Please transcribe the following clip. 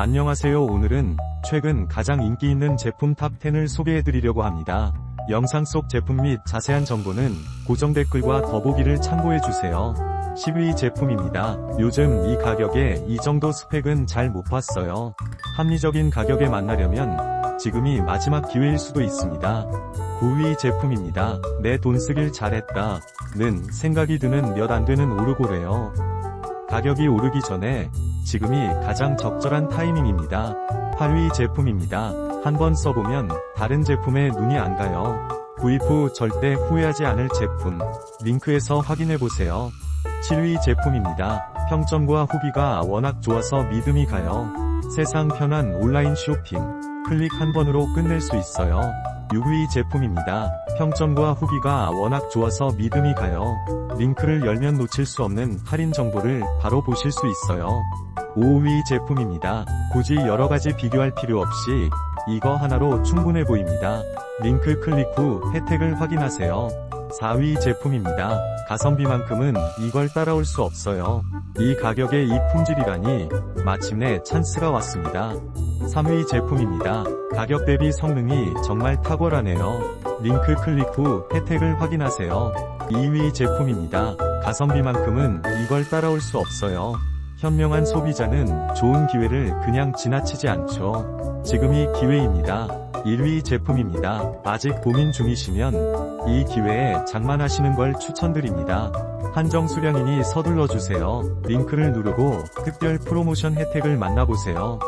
안녕하세요 오늘은 최근 가장 인기 있는 제품 탑10을 소개해드리려고 합니다. 영상 속 제품 및 자세한 정보는 고정 댓글과 더보기를 참고해주세요. 10위 제품입니다. 요즘 이 가격에 이 정도 스펙은 잘 못 봤어요. 합리적인 가격에 만나려면 지금이 마지막 기회일 수도 있습니다. 9위 제품입니다. 내 돈 쓰길 잘했다. 는 생각이 드는 몇 안 되는 오르고래요. 가격이 오르기 전에 지금이 가장 적절한 타이밍입니다. 8위 제품입니다. 한번 써보면 다른 제품에 눈이 안 가요. 구입 후 절대 후회하지 않을 제품. 링크에서 확인해보세요. 7위 제품입니다. 평점과 후기가 워낙 좋아서 믿음이 가요. 세상 편한 온라인 쇼핑. 클릭 한 번으로 끝낼 수 있어요. 6위 제품입니다. 평점과 후기가 워낙 좋아서 믿음이 가요. 링크를 열면 놓칠 수 없는 할인 정보를 바로 보실 수 있어요. 5위 제품입니다. 굳이 여러가지 비교할 필요 없이 이거 하나로 충분해 보입니다. 링크 클릭 후 혜택을 확인하세요. 4위 제품입니다. 가성비만큼은 이걸 따라올 수 없어요. 이 가격에 이 품질이라니 마침내 찬스가 왔습니다. 3위 제품입니다. 가격 대비 성능이 정말 탁월하네요. 링크 클릭 후 혜택을 확인하세요. 2위 제품입니다. 가성비만큼은 이걸 따라올 수 없어요. 현명한 소비자는 좋은 기회를 그냥 지나치지 않죠. 지금이 기회입니다. 1위 제품입니다. 아직 고민 중이시면 이 기회에 장만하시는 걸 추천드립니다. 한정 수량이니 서둘러 주세요. 링크를 누르고 특별 프로모션 혜택을 만나보세요.